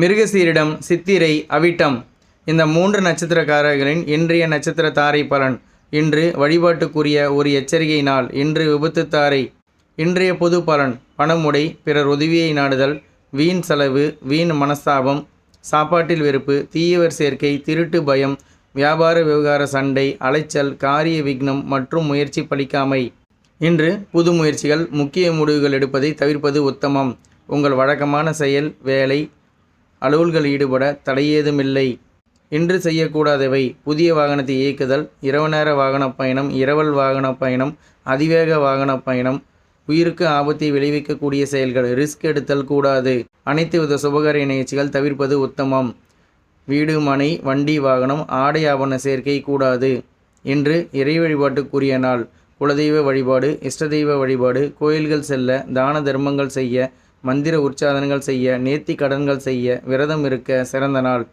மிருகசீரிடம் சித்திரை அவிட்டம். இந்த மூன்று நட்சத்திரக்காரர்களின் இன்றைய நட்சத்திர தாரை பலன். இன்று வழிபாட்டுக்குரிய ஒரு எச்சரிக்கை நாள். இன்று விபத்து தாரை. இன்றைய பொது பலன். பணமுடை பிறர் உதவியை நாடுதல். வீண் செலவு வீண் மனஸ்தாபம். சாப்பாட்டில் வெறுப்பு தீயவர் சேர்க்கை திருட்டு பயம். வியாபார விவகார சண்டை அலைச்சல் காரிய விக்னம் மற்றும் முயற்சி பலிக்காமை. இன்று புது முயற்சிகள் முக்கிய முடிவுகள் எடுப்பதை தவிர்ப்பது உத்தமம். உங்கள் வழக்கமான செயல் வேலை அலுவல்கள் ஈடுபட தடையேதுமில்லை. இன்று செய்யக்கூடாதவை புதிய வாகனத்தை இயக்குதல் இரவு நேர வாகன பயணம் இரவல் வாகன பயணம் அதிவேக வாகன பயணம் உயிருக்கு ஆபத்தை விளைவிக்கக்கூடிய செயல்கள் ரிஸ்க் எடுத்தல் கூடாது. அனைத்து வித சுபகாரிய நிகழ்ச்சிகள் தவிர்ப்பது உத்தமம். வீடு மனை வண்டி வாகனம் ஆடை ஆவண சேர்க்கை கூடாது. இன்று இறை வழிபாட்டுக்குரிய நாள். குலதெய்வ வழிபாடு இஷ்டதெய்வ வழிபாடு கோயில்கள் செல்ல தான தர்மங்கள் செய்ய மந்திர உற்சாதனங்கள் செய்ய நேர்த்தி கடன்கள் செய்ய விரதம் இருக்க சிறந்த நாள்.